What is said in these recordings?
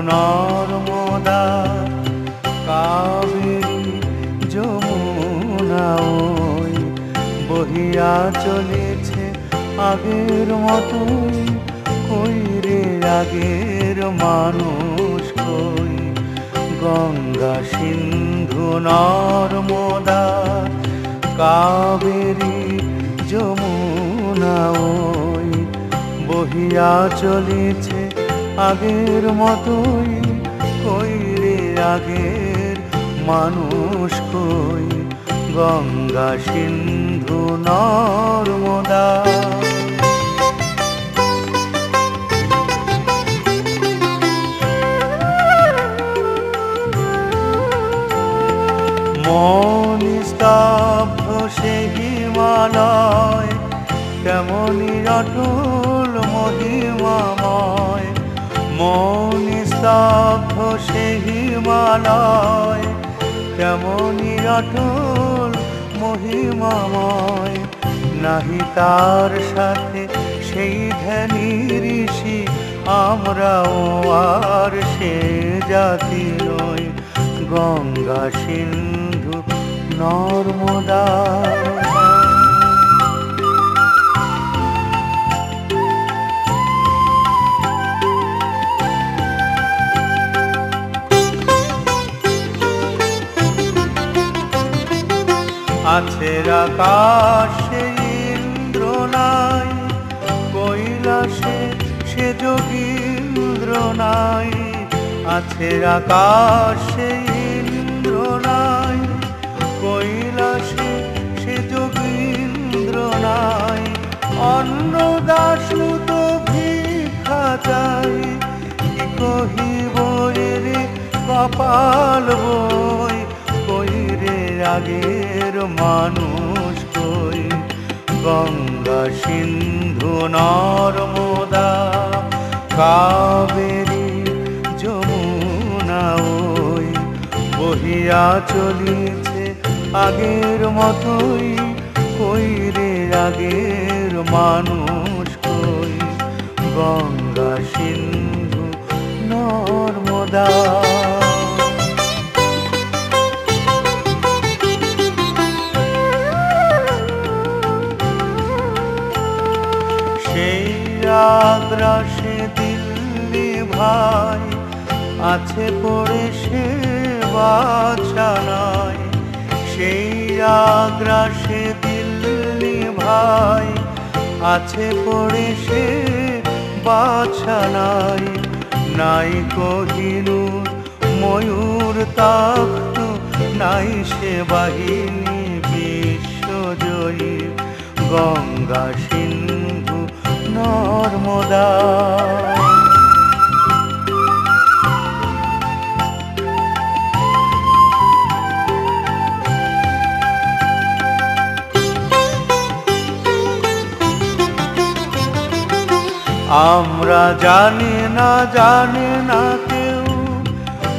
নর্মদা কাবেরী যমুনা ওই বহিয়া চলেছে আগের মতোই। কই রে আগের মানুষ কই? গঙ্গা সিন্ধু নর্মদা কাবেরী যমুনা ওই বহিয়া চলেছে আগের মতোই কইরে আগের মানুষ কই? গঙ্গা সিন্ধু নর্মদা। মন স্তব্ধ সে হিমালয় কেমনই অটল মহিমাময়। মন স্তব্ধ সে হিমালয়, কেমনই অটল মহিমাময়। নাহি তার সাথে সেই ধ্যানী ঋষি, আমরাও আর সে জাতি নই। গঙ্গা সিন্ধু নর্মদা আছে আকাশে ইন্দ্র নাই কৈলাসে সে যোগীন্দ্র নাই আছে আকাশে ইন্দ্র নাই কৈলাসে সে যোগীন্দ্র নাই অন্ন দাসুত ভিক্ষা চাই, কি কহিব রে কপাল বই? আগের মানুষ কই? গঙ্গা সিন্ধু নর্মদা কাবেরী যমুনা ওই বহিয়া চলিছে আগের মতোই। কই রে আগের মানুষ কই? গঙ্গা সিন্ধু সেই আগ্রাসে দিল্লি ভাই, আছে পড়ে সে বাছানায়। সেই আগ্রাসে দিল্লি ভাই, আছে পড়ে সে বাছানায়। নাই কহিনুর ময়ূর তাক্ত নাই সে বাহিনী বিশ্বজয়ী। গঙ্গা সিন্ধু নর্মদা। আমরা জানি না জানি না কেউ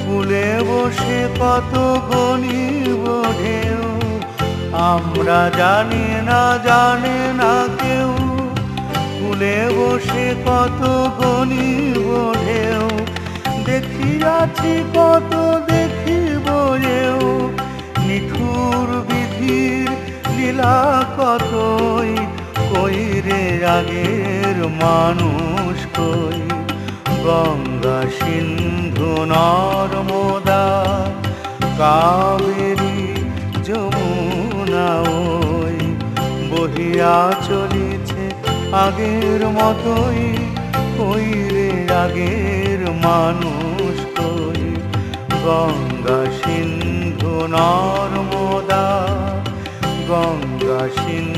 কুলে বসে কত গণিব ঢেউ। আমরা জানি না জানি না কেউ কুলে বসে কত গণিব ঢেউ দেখিয়াছি কত দেখিব রেও। নিঠুর বিধির লীলা কতই, কই রে আগের মানুষ কই? গঙ্গা সিন্ধু নর্মদা আগের মতোই কই রে আগের মানুষ কই। গঙ্গা সিন্ধু নর্মদা গঙ্গা সিন্ধু